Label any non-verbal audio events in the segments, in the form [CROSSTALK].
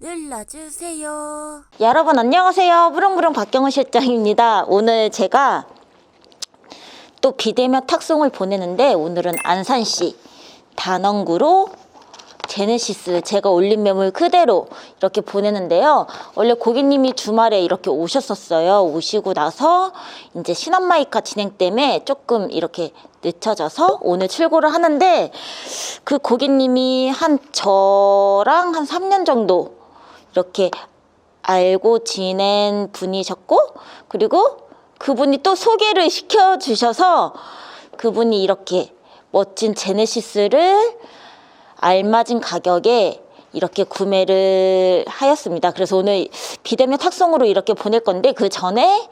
눌러주세요. 여러분 안녕하세요. 부릉부릉 박경훈 실장입니다. 오늘 제가 또 비대면 탁송을 보내는데 오늘은 안산시 단원구로 제네시스 제가 올린 매물 그대로 이렇게 보내는데요. 원래 고객님이 주말에 이렇게 오셨었어요. 오시고 나서 이제 신한마이카 진행 때문에 조금 이렇게 늦춰져서 오늘 출고를 하는데 그 고객님이 한 저랑 한 3년 정도 이렇게 알고 지낸 분이셨고 그리고 그분이 또 소개를 시켜 주셔서 그분이 이렇게 멋진 제네시스를 알맞은 가격에 이렇게 구매를 하였습니다. 그래서 오늘 비대면 탁송으로 이렇게 보낼 건데 그 전에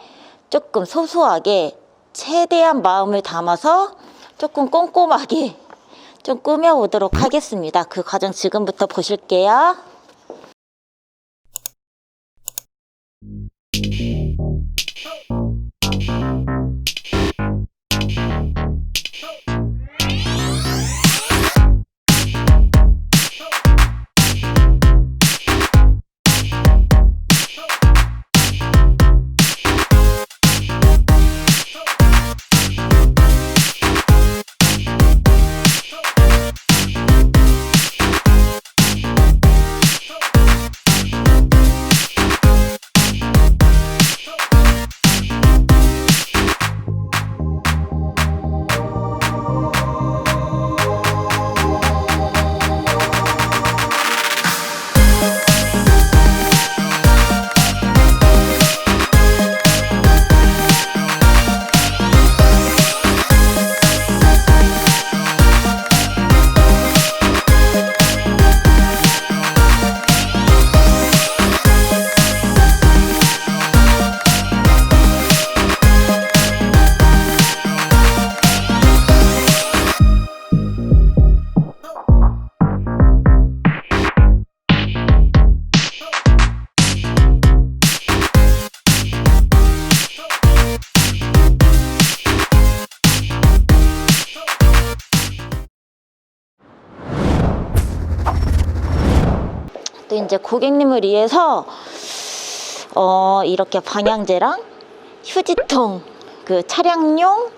조금 소소하게 최대한 마음을 담아서 조금 꼼꼼하게 좀 꾸며보도록 하겠습니다. 그 과정 지금부터 보실게요. 또 이제 고객님을 위해서 어 이렇게 방향제랑 휴지통 그 차량용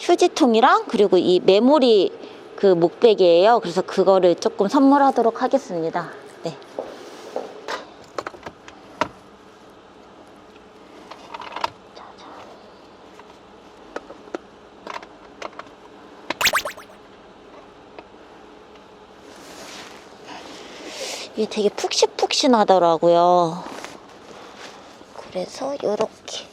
휴지통이랑 그리고 이 메모리 그 목베개예요. 그래서 그거를 조금 선물하도록 하겠습니다. 네. 이게 되게 푹신푹신하더라고요. 그래서 요렇게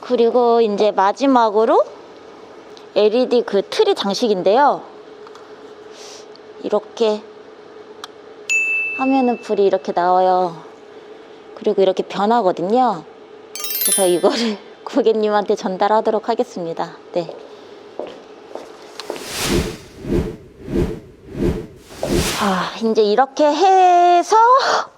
그리고 이제 마지막으로 LED 그 트리 장식인데요. 이렇게 하면은 불이 이렇게 나와요. 그리고 이렇게 변하거든요. 그래서 이거를 [LAUGHS] 고객님한테 전달하도록 하겠습니다. 네. 아, 이제 이렇게 해서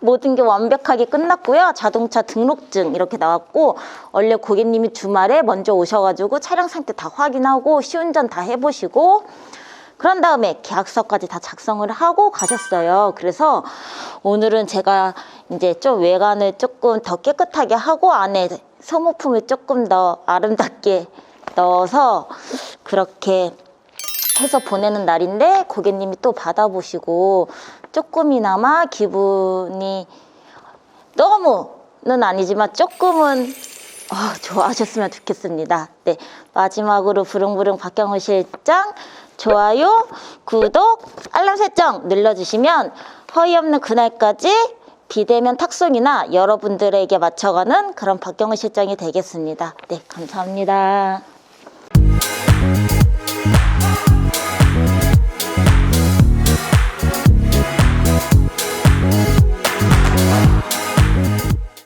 모든 게 완벽하게 끝났고요. 자동차 등록증 이렇게 나왔고, 원래 고객님이 주말에 먼저 오셔가지고 차량 상태 다 확인하고, 시운전 다 해보시고, 그런 다음에 계약서까지 다 작성을 하고 가셨어요. 그래서 오늘은 제가 이제 좀 외관을 조금 더 깨끗하게 하고, 안에 소모품을 조금 더 아름답게 넣어서 그렇게 해서 보내는 날인데 고객님이 또 받아보시고 조금이나마 기분이 너무는 아니지만 조금은 어, 좋아하셨으면 좋겠습니다. 네 마지막으로 부릉부릉 박경호 실장 좋아요, 구독, 알람 설정 눌러주시면 허위 없는 그날까지 비대면 탁송이나 여러분들에게 맞춰가는 그런 박경호 실장이 되겠습니다. 네 감사합니다.